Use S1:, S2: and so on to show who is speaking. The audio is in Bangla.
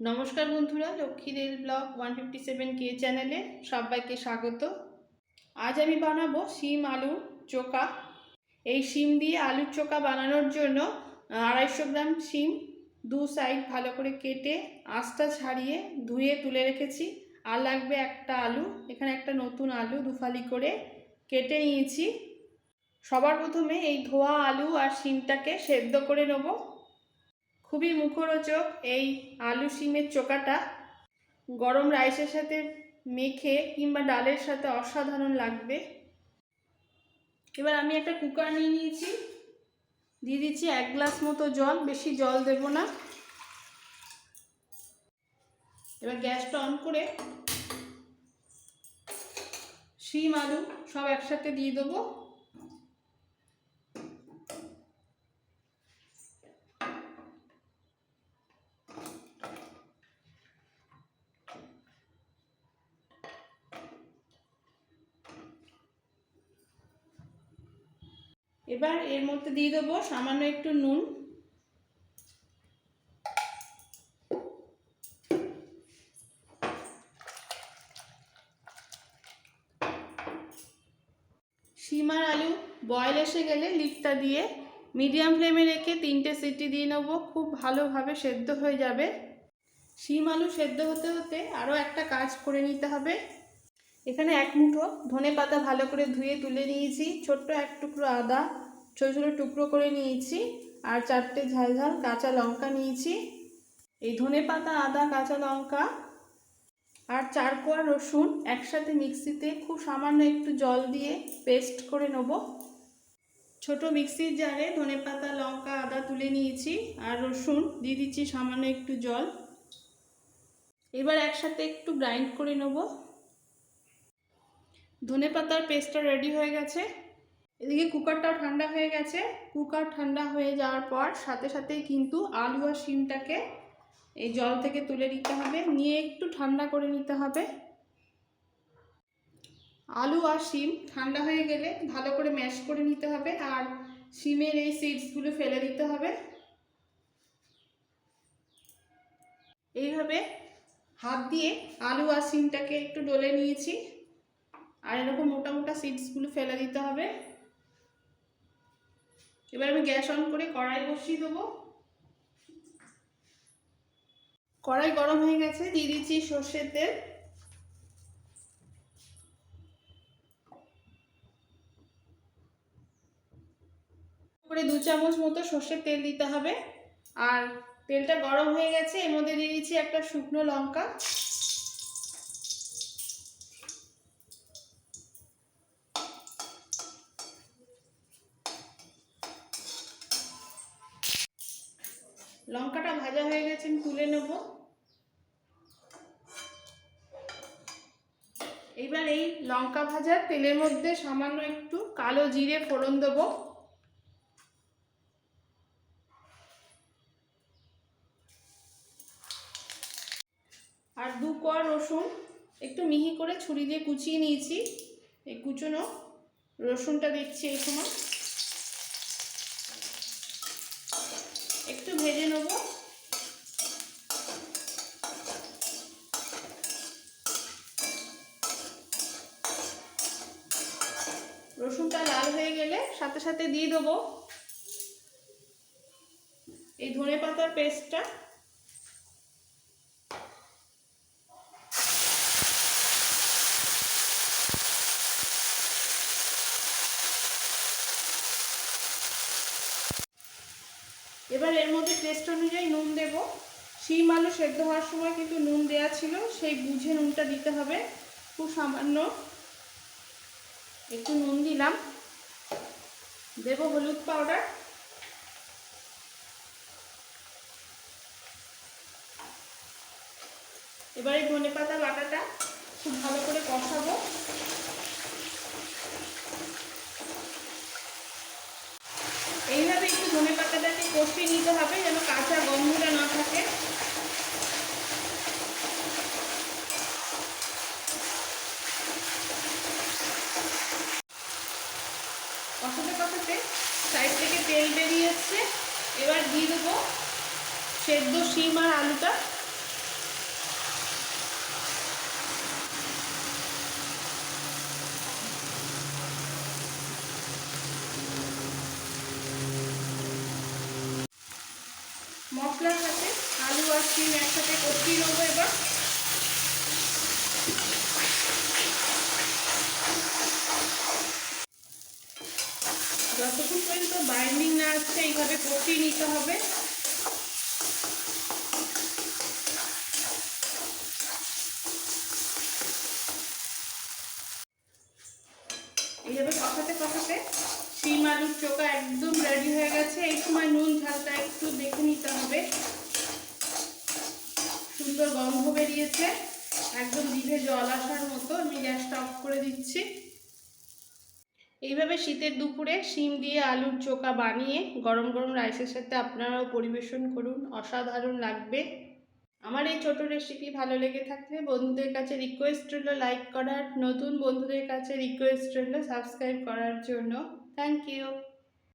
S1: নমস্কার বন্ধুরা লক্ষ্মীদের ব্লগ ওয়ান ফিফটি সেভেন কে চ্যানেলে সবাইকে স্বাগত। আজ আমি বানাবো শিম আলু চোকা। এই শিম দিয়ে আলুর চোকা বানানোর জন্য আড়াইশো গ্রাম শিম দু সাইড ভালো করে কেটে আঁশটা ছাড়িয়ে ধুয়ে তুলে রেখেছি। আর লাগবে একটা আলু, এখানে একটা নতুন আলু দুফালি করে কেটে নিয়েছি। সবার প্রথমে এই ধোয়া আলু আর শিমটাকে সেদ্ধ করে নেব। খুবই মুখরোচক এই আলু শিমের চোকাটা। গরম রাইসের সাথে মেখে কিংবা ডালের সাথে অসাধারণ লাগবে। এবার আমি একটা কুকার নিয়ে নিয়েছি। দিয়ে দিচ্ছি এক গ্লাস মতো জল, বেশি জল দেব না। এবার গ্যাসটা অন করে শিম, আলু সব একসাথে দিয়ে দেবো। এবার এর মধ্যে দিয়ে দেবো সামান্য একটু নুন। শিমার আলু বয়েল এসে গেলে লিপটা দিয়ে মিডিয়াম ফ্লেমে রেখে তিনটে সিটি দিয়ে নেব, খুব ভালোভাবে সেদ্ধ হয়ে যাবে। শিম আলু সেদ্ধ হতে হতে আরও একটা কাজ করে নিতে হবে। এখানে এক মুঠো ধনে পাতা ভালো করে ধুয়ে তুলে নিয়েছি, ছোট্ট এক টুকরো আদা, ছোটো ছোটো টুকরো করে নিয়েছি আর চারটে ঝাল ঝাল কাঁচা লঙ্কা নিয়েছি। এই ধনে পাতা, আদা, কাঁচা লঙ্কা আর চার কোয়া রসুন একসাথে মিক্সিতে খুব সামান্য একটু জল দিয়ে পেস্ট করে নেব। ছোট মিক্সির জারে ধনে পাতা, লঙ্কা, আদা তুলে নিয়েছি আর রসুন দিয়ে দিচ্ছি সামান্য একটু জল। এবার একসাথে একটু গ্রাইন্ড করে নেব। ধনে পাতার পেস্টটা রেডি হয়ে গেছে। এদিকে কুকারটাও ঠান্ডা হয়ে গেছে। কুকার ঠান্ডা হয়ে যাওয়ার পর সাথে সাথেই কিন্তু আলু আর শিমটাকে এই জল থেকে তুলে নিতে হবে। নিয়ে একটু ঠান্ডা করে নিতে হবে। আলু আর শিম ঠান্ডা হয়ে গেলে ভালো করে ম্যাশ করে নিতে হবে আর শিমের এই সিডসগুলো ফেলে দিতে হবে। এইভাবে হাত দিয়ে আলু আর শিমটাকে একটু ডলে নিয়েছি। আর এরকম মোটা মোটা সিডসগুলো ফেলে দিতে হবে। এবার আমি গ্যাস অন করে কড়াই বসিয়ে দেবো। কড়াই গরম হয়ে গেছে, দিয়ে দিচ্ছি সর্ষের তেল। করে দু চামচ মতো সর্ষের তেল দিতে হবে। আর তেলটা গরম হয়ে গেছে, এর মধ্যে দিয়ে দিচ্ছি একটা শুকনো লঙ্কা। লঙ্কাটা ভাজা হয়ে গেছে, আমি তুলে নেব। এইবার এই লঙ্কা ভাজার তেলের মধ্যে সামান্য একটু কালো জিরে ফোড়ন দেব। আর দু কোয়া রসুন, একটু মিহি করে ছুরি দিয়ে কুচিয়ে নিয়েছি। এই কুচনো রসুনটা দিচ্ছি এই সময় একটু ভেজে নেব রসুনটা লাল হয়ে গেলে সাথে সাথে দিয়ে দেবো। এই ধনে পাতার পেস্টটা। এবার এর মধ্যে টেস্ট অনুযায়ী নুন দেব। শিম আলু সেদ্ধ হওয়ার সময় কিন্তু নুন দেওয়া ছিল, সেই বুঝে নুনটা দিতে হবে। খুব সামান্য একটু নুন দিলাম। দেব হলুদ পাউডার এবারে ধনে পাতা বাটাটা খুব ভালো করে কষাবো। এইভাবে একটু ধনে পাতাটাকে কষিয়ে নিতে হবে যেন কাঁচা গন্ধটা না থাকে। সাথে সাইড থেকে তেল বেরিয়েছে। এবার দিয়ে দেবো সেদ্ধ শিম আর আলুটা। মশলার সাথে আলু আর শিম একসাথে কষিয়ে নেব এবার। যতক্ষণ পর্যন্ত বাইন্ডিং না আসছে, এইভাবে কষিয়ে নিতে হবে। এইভাবে কষাতে কষাতে শিম আলুর চোখা একদম রেডি হয়ে গেছে। এই সময় নুন, ঝালটা একটু দেখে নিতে হবে। সুন্দর গন্ধ বেরিয়েছে। একদম জিভে জল আসার মতো। আমি গ্যাসটা অফ করে দিচ্ছি। এইভাবে শীতের দুপুরে শিম দিয়ে আলুর চোখা বানিয়ে গরম গরম রাইসের সাথে আপনারাও পরিবেশন করুন। অসাধারণ লাগবে। আমার এই ছোট রেসিপি ভালো লেগে থাকলে বন্ধুদের কাছে রিকোয়েস্ট রইল লাইক করার। নতুন বন্ধুদের কাছে রিকোয়েস্ট রইল সাবস্ক্রাইব করার জন্য। Thank you